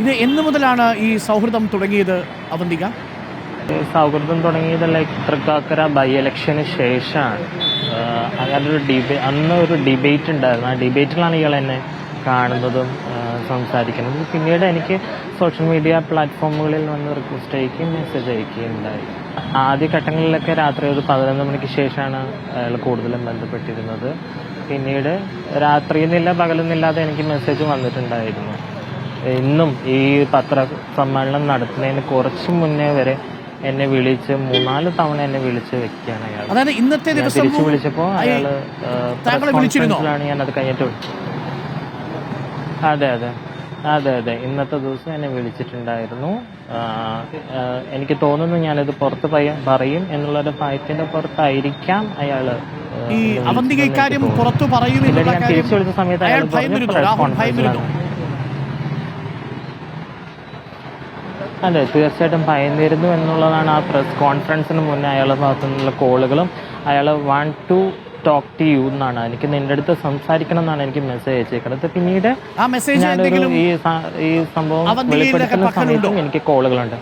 ഇത് എന്ന് മുതലാണ് ഈ സൗഹൃദം തുടങ്ങിയത് അവന്തിക? സൗഹൃദം തുടങ്ങിയത് ലൈക്ക് തൃക്കാക്കര ബൈ ഇലക്ഷന് ശേഷമാണ്. അങ്ങനെ ഒരു ഡിബേ അന്ന് ഒരു ഡിബേറ്റ് ഉണ്ടായിരുന്നു. ആ ഡിബേറ്റിലാണ് ഇയാൾ എന്നെ കാണുന്നതും സംസാരിക്കുന്നത്. പിന്നീട് എനിക്ക് സോഷ്യൽ മീഡിയ പ്ലാറ്റ്ഫോമുകളിൽ വന്ന് റിക്വസ്റ്റ് അയക്കുകയും മെസ്സേജ് അയക്കുകയും ഉണ്ടായി ആദ്യ ഘട്ടങ്ങളിലൊക്കെ രാത്രി ഒരു പതിനൊന്ന് മണിക്ക് ശേഷമാണ് അയാൾ കൂടുതലും ബന്ധപ്പെട്ടിരുന്നത്. പിന്നീട് രാത്രിയെന്നില്ല പകലെന്നില്ലാതെ എനിക്ക് മെസ്സേജ് വന്നിട്ടുണ്ടായിരുന്നു. ഇന്നും ഈ പത്ര സമ്മേളനം നടത്തുന്നതിന് കുറച്ചു മുന്നേ വരെ എന്നെ വിളിച്ച് മൂന്നാൽ തവണ എന്നെ വിളിച്ച് വെക്കുകയാണ് അയാൾ. അതായത് ഇന്നത്തെ ദിവസം തിരിച്ചു വിളിച്ചപ്പോൾ അയാൾ കോൺഫറൻസിലാണ് ഞാൻ അത് കഴിഞ്ഞിട്ട് വിളിച്ചത്. അതെ അതെ. അതെ അതെ. ഇന്നത്തെ ദിവസം എന്നെ വിളിച്ചിട്ടുണ്ടായിരുന്നു. എനിക്ക് തോന്നുന്നു ഞാനിത് പുറത്ത് പറയും എന്നുള്ളൊരു ഭയത്തിന്റെ പുറത്തായിരിക്കാം അയാൾ ഈ അവന്തിക ഇക്കാര്യം പുറത്തു. പറയും തിരിച്ചു വിളിച്ച സമയത്ത് അയാൾ ഭയന്നിരുന്നു. അതെ തീർച്ചയായിട്ടും ഭയന്നിരുന്നു എന്നുള്ളതാണ് ആ പ്രസ് കോൺഫറൻസിന് മുന്നേ അയാളുടെ ഭാഗത്തു നിന്നുള്ള കോളുകളും. അയാൾ want to talk to you എന്നാണ്. എനിക്ക് നിന്റെ അടുത്ത് സംസാരിക്കണം എന്നാണ് എനിക്ക് മെസ്സേജ് അയച്ചേക്കുന്നത് പിന്നീട് ഞാനൊരു ഈ സംഭവം വെളിപ്പെടുത്തുന്ന സമയത്തും എനിക്ക് കോളുകളുണ്ട്.